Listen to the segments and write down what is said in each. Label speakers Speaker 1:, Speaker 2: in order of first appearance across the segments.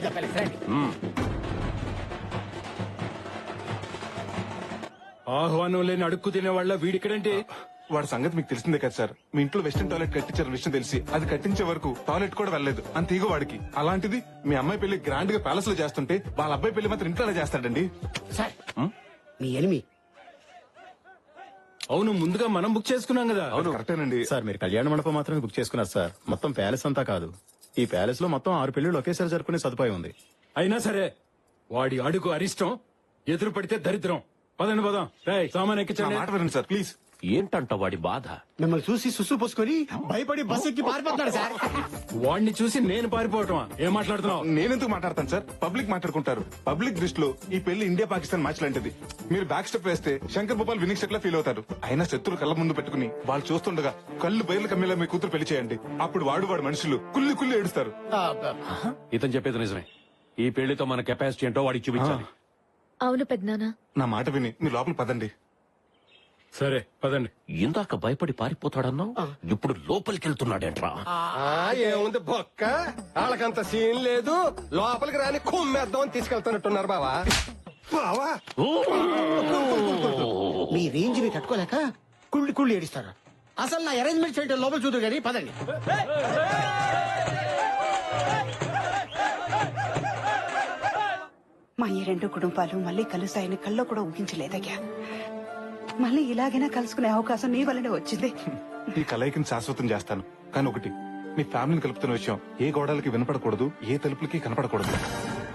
Speaker 1: పెద్ద పిల్ల రండి
Speaker 2: ఆహ్వానం లేని అడుక్కు తినే వాళ్ళ వీడిక్కడంటే
Speaker 3: వాడి సంగతి మీకు తెలిసిందే కదా సార్. మీ ఇంట్లో వెస్టర్న్ టాయిలెట్ కట్టించారు విషయం తెలిసి అది కట్టించే వరకు టాయిలెట్ కూడా వెళ్ళలేదు. అంత ఈగో వాడికి. అలాంటిది మీ అమ్మాయి పెళ్ళి గ్రాండ్గా ప్యాలెస్లో చేస్తుంటే వాళ్ళ అబ్బాయి పెళ్ళి మాత్రం ఇంట్లోనే చేస్తాడండి.
Speaker 1: సార్ మీ ఎనిమి
Speaker 2: అవును ముందుగా మనం బుక్ చేసుకున్నాం కదా.
Speaker 3: అవును. కరెక్టేనండి
Speaker 4: సార్ మీరు కళ్యాణ మండపం మాత్రమే బుక్ చేసుకున్నారు సార్. మొత్తం ప్యాలెస్ అంతా కాదు. ఈ ప్యాలెస్లో మొత్తం ఆరు పెళ్ళిళ్ళు ఒకేసారి జరుపుకునే సదుపాయం ఉంది.
Speaker 2: అయినా సరే వాడి అడుగు అరిష్టం ఎదురు పడితే దరిద్రం. పదండి పదం. రేయ్, సామాన్
Speaker 3: నా
Speaker 2: ఎక్కించండి
Speaker 3: మాట వినండి సార్ ప్లీజ్.
Speaker 5: ఏంటంట వాడి బాధ?
Speaker 1: మిమ్మల్ని చూసి సుసు పోసుకొని భయపడి బస్ ఎక్కి పారిపోతున్నాడు సార్.
Speaker 2: వాడిని చూసి నేను పారిపోవటమా? ఏం మాట్లాడుతున్నావు?
Speaker 3: నేనెందుకు మాట్లాడతాను సార్? పబ్లిక్ మాట్లాడుకుంటారు. పబ్లిక్ దృష్టిలో ఈ పెళ్ళి ఇండియా పాకిస్తాన్ మ్యాచ్ లాంటిది. మీరు బ్యాక్ స్టెప్ వేస్తే శంకర్ భూపాల్ వినింగ్ సెట్ లా ఫీల్ అవుతారు. అయినా శత్రులు కళ్ళ ముందు పెట్టుకుని వాళ్ళు చూస్తుండగా కళ్ళు బయలు కమ్మేలా మీ కూతురు పెళ్ళి చేయండి. అప్పుడు వాడు వాడు మనుషులు కుల్లి కుల్లి ఏడుస్తారు.
Speaker 1: ఆ, ఆ,
Speaker 5: ఇతను చెప్పేది నిజమే. ఈ పెళ్ళితో మన కెపాసిటీ ఏంటో వాడికి చూపించాలి.
Speaker 6: అవును పెద్దనాన్న
Speaker 3: నా మాట విని మీ లోపల పదండి.
Speaker 2: సరే పదండి.
Speaker 5: ఇందాక భయపడి పారిపోతాడన్నావు? ఇప్పుడు లోపలికి వెళ్తున్నాడేంట్రా
Speaker 7: ఆ, ఏముంది బొక్క? వాళ్ళకంత సీన్ లేదు. లోపలికి రాని కుమ్మేద్దాం అని తీసుకెళ్తున్నట్టున్నారు బావా. బావా?
Speaker 1: మీ రేంజ్ని తట్టుకోలేక కుళ్ళి కుళ్ళి ఏడిస్తారు? అసలు నా అరేంజ్మెంట్స్ ఏంటో లోపల చూద్దరు కానీ పదండి.
Speaker 8: మా ఈ రెండు కుటుంబాలు మళ్ళీ కలుస్తాయని కల్లో కూడా ఊహించలేదయ్యా. మళ్ళీ ఇలాగైనా కలుసుకునే అవకాశం నీ వల్లనే వచ్చింది.
Speaker 3: ఈ కలయికని శాశ్వతం చేస్తాను. కానీ ఒకటి మీ ఫ్యామిలీని కలుపుతున్న విషయం ఏ గోడలకి వినపడకూడదు ఏ తలుపులకి కనపడకూడదు.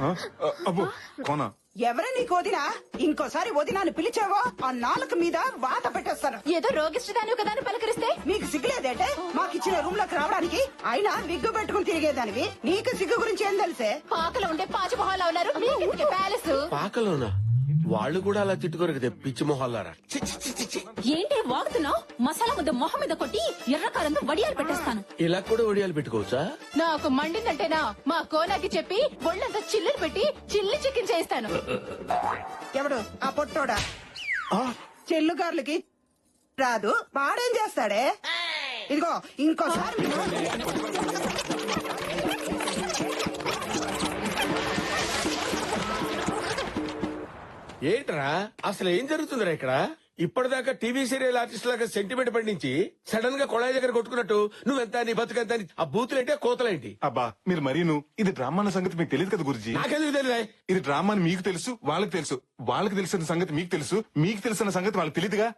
Speaker 3: ఆ? ఆ, అబ్బో కోనా.
Speaker 8: ఎవరు నీకు వదినా? ఇంకోసారి వదినాన్ని పిలిచావో ఆ నాలుక మీద వాత పెట్టేస్తాను.
Speaker 6: ఏదో రోగిష్టిదాని కదా అని పలకరిస్తే?
Speaker 8: నీకు సిగ్గులేదేంటే? మాకిచ్చిన రూమ్లోకి రావడానికి అయినా విగ్గు పెట్టుకుని తిరిగేదానివి. నీకు సిగ్గు గురించి ఏం తెలిసే?
Speaker 6: పాకలో ఉండే పాచి మొహాలు ఉన్నారు మీకెందుకు ప్యాలెస్.
Speaker 7: పాకలోనా? వాళ్ళు కూడా అలా తిట్టుకోరు కదా పిచ్చి మొహాలారా.
Speaker 6: ఏంటి వాగుతున్నావు మసాలా ముద్ద మొహం మీద కొట్టి ఎర్రకారంతో వడియాలు పెట్టేస్తాను.
Speaker 7: ఇలా కూడా ఒడియాలు పెట్టుకోవచ్చా?
Speaker 6: నాకు మండిందంటేనా? మా కోనాకి చెప్పి ఒళ్ళంతా చిల్లులు పెట్టి చిల్లి చికెన్ చేస్తాను
Speaker 8: ఎవడు? ఆ పొట్టోడా? చెల్లుగార్లకి రాదు వాడేం చేస్తాడే? ఇదిగో ఇంకోసారి
Speaker 7: ఏంట్రా? అసలు ఏం జరుగుతుందిరా ఇక్కడ? ఇప్పటిదాకా టీవీ సీరియల్ ఆర్టిస్ట్ లాగా సెంటిమెంట్ పండించి సడన్గా కొళాయి దగ్గర కొట్టుకున్నట్టు నువ్వెంత నీ బతుకెంత అని ఆ బూతులేంటి కోతలేంటి?
Speaker 3: అబ్బా మీరు మరీను ఇది డ్రామా అన్న సంగతి మీకు తెలియదు కదా గురుజీ?
Speaker 7: నాకెందుకు తెలియదా
Speaker 3: ఇది డ్రామా అని మీకు తెలుసు వాళ్ళకి తెలుసు వాళ్ళకి తెలిసిన సంగతి మీకు తెలుసు మీకు తెలిసిన సంగతి వాళ్ళకి తెలియదుగా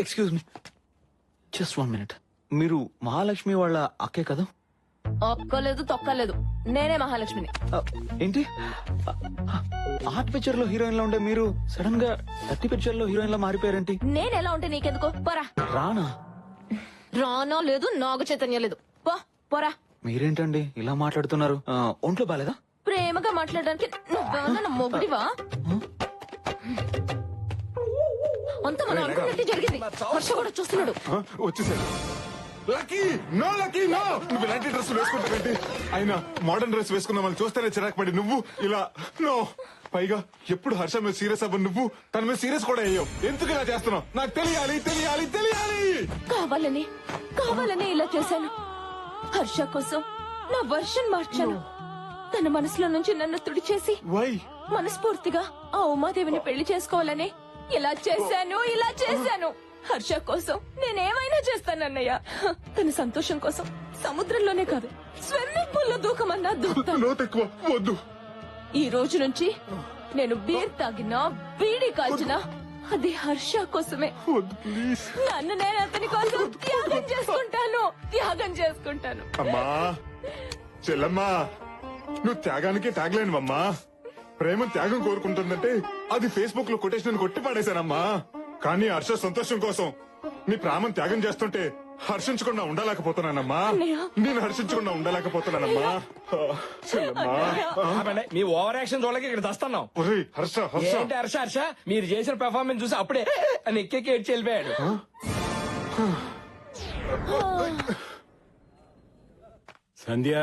Speaker 9: excuse me just one minute మీరు మహాలక్ష్మి వాళ్ళ అక్కే కదా?
Speaker 6: ఒక్కలేదు తొక్కలేదు. నేనే మహాలక్ష్మిని.
Speaker 9: ఏంటి? ఆర్ట్ పిక్చర్లో హీరోయిన్ లా ఉండే మీరు సడన్గా థర్టీ పిక్చర్లో హీరోయిన్ లా మారిపోయారేంటి?
Speaker 6: నేను ఎలా ఉంటే నీకెందుకు? పోరా.
Speaker 9: రానా?
Speaker 6: రానో లేదు నాగ చైతన్యం లేదు. పో పోరా.
Speaker 9: మీరేంటండి ఇలా మాట్లాడుతున్నారు? ఆ, ఒంట్లో బాలేదా?
Speaker 6: ప్రేమగా మాట్లాడడానికి నువ్వేమన్నా నా మొగుడివా? అంత మనం అనుకున్నట్టే జరిగింది. హర్ష కూడా చూస్తున్నాడు.
Speaker 3: లక్కీ! No lucky no! నువ్వు ఇలాంటి డ్రెస్ వేసుకుంటావేంటి అయినా మోడర్న్ డ్రెస్ వేసుకున్న వాళ్ళు చూస్తేనే చిరాకు పడి నువ్వు ఇలా నో! పైగా ఎప్పుడు హర్ష మీద సీరియస్ అవ్వ నువ్వు? తన మీద సీరియస్ కూడా అయ్యావు. ఎందుకు ఇలా చేస్తున్నావు? నాకు తెలియాలి తెలియాలి తెలియాలి!
Speaker 6: కావాలని కావాలని ఇలా చేశాను. హర్ష కోసం నా వర్షన్ మార్చాను. తన మనసులో నుంచి నన్ను తుడిచేసి
Speaker 3: వై
Speaker 6: మనస్ఫూర్తిగా ఆ ఉమాదేవిని పెళ్ళి చేసుకోవాలని ఇలా చేశాను ఇలా చేశాను. హర్ష కోసం నేనేమైనా చేస్తానన్నయ్య. తన సంతోషం కోసం సముద్రంలోనే కాదు స్విమ్మింగ్ పూల్లో దూకమన్నా దూకుతాను.
Speaker 3: వద్దు.
Speaker 6: ఈ రోజు నుంచి నేను బీర్ తాగినా బీడీ కాల్చినా అది హర్ష కోసమే.
Speaker 3: ప్లీజ్.
Speaker 6: నన్ను నేను అతని కోసం త్యాగం చేసుకుంటాను. త్యాగం చేసుకుంటాను.
Speaker 3: అమ్మా చెల్లమ్మా నువ్వు త్యాగానికి త్యాగలేనువమ్మా. ప్రేమ త్యాగం కోరుకుంటుందంటే అది ఫేస్బుక్లో కొటేషన్ కొట్టి పాడేశానమ్మా. కానీ హర్ష సంతోషం కోసం నీ ప్రాణం త్యాగం చేస్తుంటే హర్షించకుండా ఉండలేకపోతున్నానమ్మా. నేను హర్షించకుండా ఉండలేకపోతున్నానమ్మా. చెల్లమ్మా.
Speaker 10: మీ ఓవర్ యాక్షన్ చూడలేక ఇక్కడ దస్తున్నాం.
Speaker 3: ఒరేయ్, హర్ష హర్ష.
Speaker 10: ఏంటి హర్ష హర్ష? మీరు చేసిన పెర్ఫార్మెన్స్ చూసి అప్పుడే అని ఎక్కెక్కి ఏడ్చి వెళ్ళిపోయాడు.
Speaker 2: Sandhya?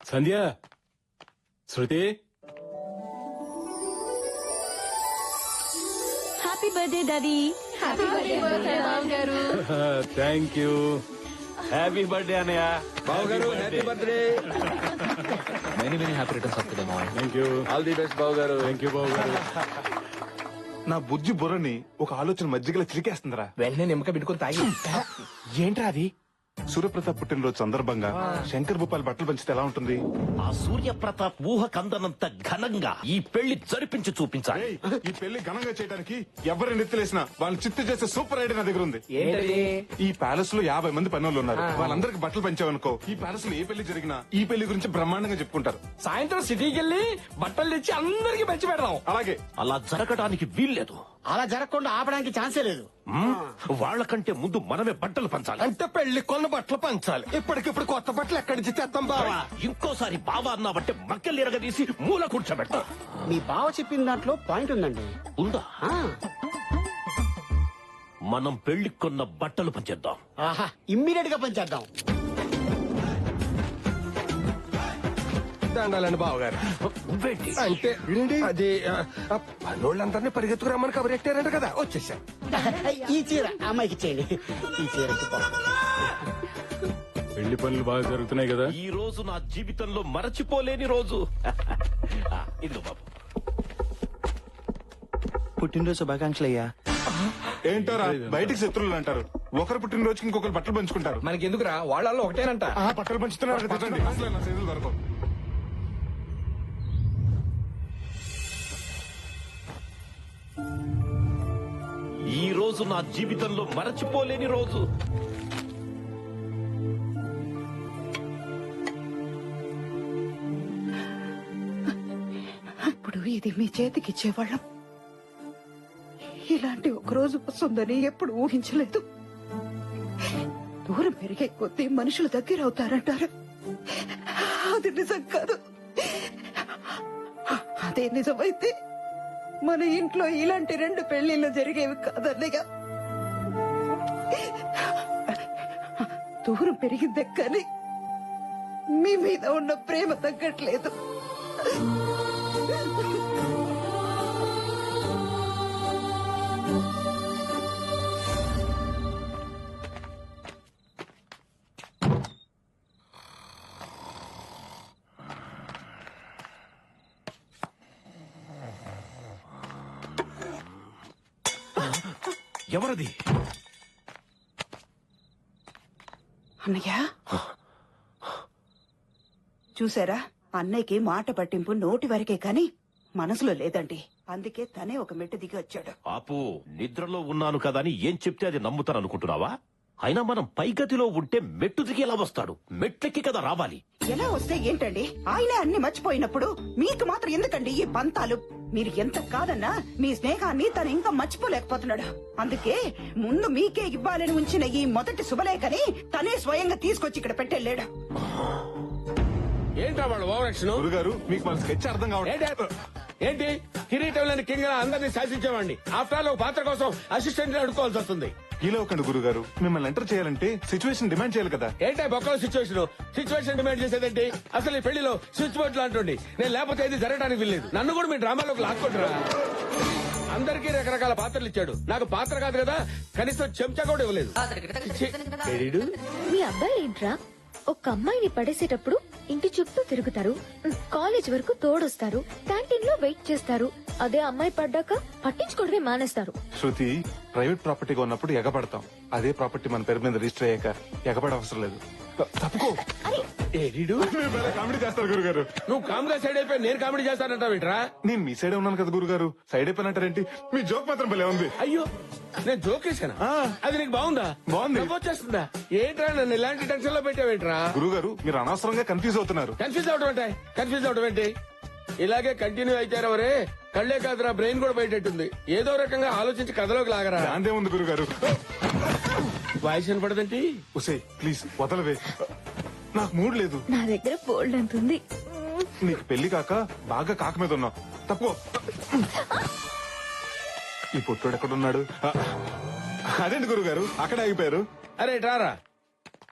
Speaker 2: Sandhya? Shruti?
Speaker 6: Happy birthday daddy
Speaker 2: thank you
Speaker 5: happy birthday Anayya
Speaker 7: బాబు గారు happy birthday
Speaker 9: many many happy returns of the my
Speaker 2: thank you
Speaker 7: all the best గారు
Speaker 2: థ్యాంక్ యూ బాబు గారు
Speaker 3: నా బుజ్జి బుర్రని ఒక ఆలోచన మజ్జిగలో చిలికేస్తుందిరా.
Speaker 10: వెంటనే నిమ్మక పెట్టుకుని తాగి.
Speaker 3: ఏంట్రా అది? సూర్యప్రతాప్ పుట్టినరోజు సందర్భంగా శంకర్ భూపాల్ బట్టలు పంచితే ఎలా ఉంటుంది?
Speaker 5: ఆ సూర్య ప్రతాప్ ఊహ కందనంత ఘనంగా ఈ పెళ్ళి జరిపించి చూపించాలి.
Speaker 3: ఈ పెళ్ళి ఘనంగా చేయడానికి ఎవరిని నెత్తలేసినా వాళ్ళని చిత్తు చేసే సూపర్ ఐడియా నా దగ్గర ఉంది. ఈ ప్యాలెస్లో యాభై మంది పనులు ఉన్నారు. వాళ్ళందరికి బట్టలు పంచావనుకో ఈ ప్యాలెస్లో ఏ పెళ్ళి జరిగినా ఈ పెళ్ళి గురించి బ్రహ్మాండంగా చెప్పుకుంటారు.
Speaker 10: సాయంత్రం సిటీకి వెళ్ళి బట్టలు తెచ్చి అందరికి పంచి పెడదాం.
Speaker 3: అలాగే.
Speaker 5: అలా జరగడానికి వీల్లేదు.
Speaker 1: అలా జరగకుండా ఆపడానికి ఛాన్సే లేదు?
Speaker 5: వాళ్ళకంటే ముందు మనమే బట్టలు పంచాలి.
Speaker 10: అంటే పెళ్ళి కొన్న బట్టలు పంచాలి. ఇప్పటికిప్పుడు కొత్త బట్టలు ఎక్కడి నుంచి తెద్దాం బావా?
Speaker 5: ఇంకోసారి బావా అన్నావంటే మక్కలు ఎరగదీసి మూల కూర్చోబెట్టా
Speaker 1: మీ బావ చెప్పిన దాంట్లో పాయింట్ ఉందండి.
Speaker 5: ఉందా? మనం పెళ్ళి కొన్న బట్టలు పంచేద్దాం.
Speaker 1: ఆహా ఇమ్మీడియట్గా పనిచేద్దాం
Speaker 10: దండాలండి బావగారు. అంటే అది ఆ, ఆ పనోళ్ళందరినీ పరిగెత్తుకురమ్మని కబరెట్టారంట కదా. వచ్చేసా.
Speaker 1: ఈ చీర అమ్మాయికి ఇచ్చేయండి. ఈ చీర
Speaker 2: పెళ్ళి పనులు బాగా జరుగుతున్నాయి కదా?
Speaker 5: ఈ రోజు నా జీవితంలో మరచిపోలేని రోజు. ఆ, ఇదిగో బాబు.
Speaker 9: పుట్టినరోజు శుభాకాంక్షలు అయ్యా
Speaker 3: ఏంటారా బయటికి శత్రువులు అంటారు. ఒకరు పుట్టినరోజుకి ఇంకొకరు బట్టలు పంచుకుంటారు.
Speaker 10: మనకి ఎందుకురా వాళ్ళల్లో ఒకటేనంట.
Speaker 3: ఆ బట్టలు పంచుతున్నారు కదా, తిట్టండి. అసలు నా చేతులు దొరకవు.
Speaker 5: ఈ రోజు నా జీవితంలో మరచిపోలేని రోజు.
Speaker 8: ఇప్పుడు ఇది మీ చేతికి ఇచ్చేవాళ్ళం. ఇలాంటి ఒక రోజు వస్తుందని ఎప్పుడు ఊహించలేదు. దూరం పెరిగే కొద్దీ మనుషులు దగ్గర అవుతారంటారు. అది నిజం కాదు. అదే నిజమైతే మన ఇంట్లో ఇలాంటి రెండు పెళ్ళిళ్ళు జరిగేవి కాదన్నయ్య. దూరం పెరిగిందే కానీ మీ మీద ఉన్న ప్రేమ తగ్గట్లేదు.
Speaker 5: ఎవరది?
Speaker 8: అన్నయ్య? చూసారా? అన్నయ్యకి మాట పట్టింపు నోటి వరకే కాని మనసులో లేదండి. అందుకే తనే ఒక మెట్టు దిగి వచ్చాడు.
Speaker 5: ఆపు నిద్రలో ఉన్నాను కదా అని ఏం చెప్తే అది నమ్ముతాను అనుకుంటున్నావా అయినా మనం పైగతిలో ఉంటే మెట్టు దిగి ఎలా వస్తాడు? మెట్లెక్కి కదా రావాలి.
Speaker 8: ఎలా వస్తే ఏంటండి? ఆయనే అన్ని మర్చిపోయినప్పుడు మీకు మాత్రం ఎందుకండి ఈ పంతాలు మీరు ఎంత కాదన్నా మీ స్నేహాన్ని తను ఇంకా మర్చిపోలేకపోతున్నాడు. అందుకే ముందు మీకే ఇవ్వాలని ఉంచిన ఈ మొదటి శుభలేఖని తనే స్వయంగా తీసుకొచ్చి ఇక్కడ పెట్టెళ్ళాడు.
Speaker 7: ఏంట్రా వాళ్ళు ఓవరాక్షన్?
Speaker 3: గురుగారు మీకు మన స్కెచ్ అర్థం కావట్లేదు
Speaker 7: ఏంటి? ఏంటి? కిరీటం లేని కింగ్ అందరినీ శాసించేవాడిని. ఆఫ్టర్ ఆల్ ఒక పాత్ర కోసం అసిస్టెంట్ అడుకోవాల్సి వస్తుంది.
Speaker 3: ఇలా ఒకండి గురుగారు. మిమ్మల్ని ఎంటర్ చేయాలంటే సిచ్యువేషన్ డిమాండ్ చేయాలి కదా.
Speaker 7: ఏంటా బొక్కల సిచ్యువేషన్ సిచ్యువేషన్ డిమాండ్ చేసేదేంటి? అసలు ఈ పెళ్ళిలో స్విచ్ బోర్డు లాంటి నేను లేకపోతే ఇది జరగడానికి వీల్లేదు. నన్ను కూడా మీ డ్రామాలోకి లాక్కుంటారా? అందరికీ రకరకాల పాత్రలు ఇచ్చాడు. నాకు పాత్ర కాదు కదా కనీసం చెంచా కూడా ఇవ్వలేదు?
Speaker 11: మీ అబ్బాయి ఏంట్రా? ఒక అమ్మాయిని పడేసేటప్పుడు ఇంటి చుట్టూ తిరుగుతారు. కాలేజ్ వరకు తోడొస్తారు. క్యాంటీన్లో వెయిట్ చేస్తారు. అదే అమ్మాయి పడ్డాక పట్టించుకోవడమే మానేస్తారు.
Speaker 3: శృతి ప్రైవేట్ ప్రాపర్టీగా ఉన్నప్పుడు ఎగబడతాం. అదే ప్రాపర్టీ మన పేరు మీద రిజిస్టర్ అయ్యాక ఎగబడ అవసరం లేదు. తప్పుకో.
Speaker 7: ఏడీడు?
Speaker 3: కామెడీ చేస్తారు గురుగారు.
Speaker 7: నువ్వు కామ్గా సైడ్ అయిపోయి నేను కామెడీ
Speaker 3: నేను మీ సైడే ఉన్నాను కదా గురుగారు. సైడ్ అయిపోయినట్టారేంటి మీ జోక్ మాత్రం భలే ఉంది.
Speaker 7: అయ్యో నేను జోకేశాను అది నీకు బాగుందా?
Speaker 3: బాగుంది.
Speaker 7: వచ్చేస్తుందా? ఏంట్రా నన్ను ఇలాంటి టెన్షన్లో పెట్టావేంట్రా?
Speaker 3: గురుగారు మీరు అనవసరంగా కన్ఫ్యూజ్ అవుతున్నారు.
Speaker 7: కన్ఫ్యూజ్ అవడం ఏంటి కన్ఫ్యూజ్ అవడం ఏంటి? ఇలాగే కంటిన్యూ అయితారెవరే కళ్ళే కాదురా బ్రెయిన్ కూడా బయటెట్టుంది. ఏదో రకంగా ఆలోచించి కథలోకి లాగరా.
Speaker 3: దాందే ఉంది గురుగారు.
Speaker 7: వాయిస్ వినపడదండి
Speaker 3: ఉసే ప్లీజ్ వదలవే. నాకు మూడ్ లేదు.
Speaker 11: నా దగ్గర బోల్డ్ అంత ఉంది.
Speaker 3: నీకు పెళ్ళి కాక బాగా కాక మీద ఉన్నావు తప్పుకో. ఈ పుట్టోడు ఎక్కడున్నాడు? ఆ, అదేంటి గురుగారు? అక్కడ ఆగిపోయారు.
Speaker 7: అరే రారా.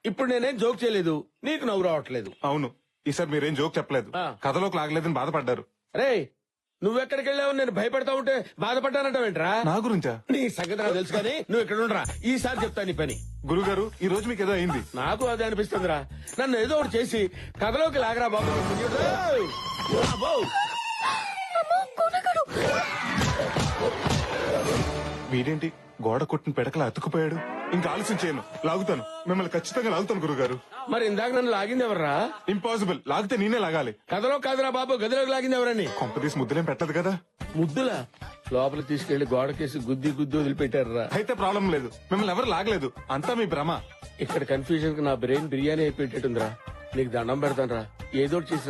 Speaker 7: ఇప్పుడు నేనేం జోక్ చేయలేదు. నీకు నవ్వు రావట్లేదు.
Speaker 3: అవును. ఈసారి మీరేం జోక్ చెప్పలేదు.
Speaker 7: ఆ.
Speaker 3: కథలోకి లాగలేదని బాధపడ్డారు.
Speaker 7: రే నువ్వెక్కడికి వెళ్ళావు? నేను భయపడతా ఉంటే బాధపడ్డానంటావేంట్రా?
Speaker 3: నా గురించా?
Speaker 7: నీ సంగతి నాకు తెలుసు కానీ నువ్వు ఇక్కడ ఉండరా. ఈసారి చెప్తా నీ పని.
Speaker 3: గురుగారు ఈ రోజు మీకు ఏదో అయింది.
Speaker 7: నాకు అదే అనిపిస్తుందిరా. నన్ను ఏదో ఒకటి చేసి కథలోకి లాగరా బాబు. ఏయ్! అబ్బో!
Speaker 3: వీడేంటి? గోడ కొట్టిన పెడకలా అతుకుపోయాడు ఇంకా ఆలస్యం చేయను. లాగుతాను. మిమ్మల్ని ఖచ్చితంగా లాగుతాను గురుగారు.
Speaker 7: మరి ఇందాక నన్ను లాగింది ఎవర్రా?
Speaker 3: ఇంపాసిబుల్ లాగితే నేనే లాగాలి.
Speaker 7: కథలో కాదురా బాబు గదిలోకి లాగింది ఎవరని?
Speaker 3: కొంపదీసి ముద్దులేం పెట్టదు కదా?
Speaker 7: ముద్దులా? లోపల తీసుకెళ్ళి గోడకేసి గుద్ది గుద్ది వదిలిపెట్టారురా.
Speaker 3: అయితే ప్రాబ్లం లేదు. మిమ్మల్ని ఎవరు లాగలేదు. అంతా మీ భ్రమ.
Speaker 7: ఇక్కడ కన్ఫ్యూజన్కి నా బ్రెయిన్ బిర్యానీ అయిపోయేటట్టుందిరా. నీకు దండం పెడతాను రా ఏదో చేసి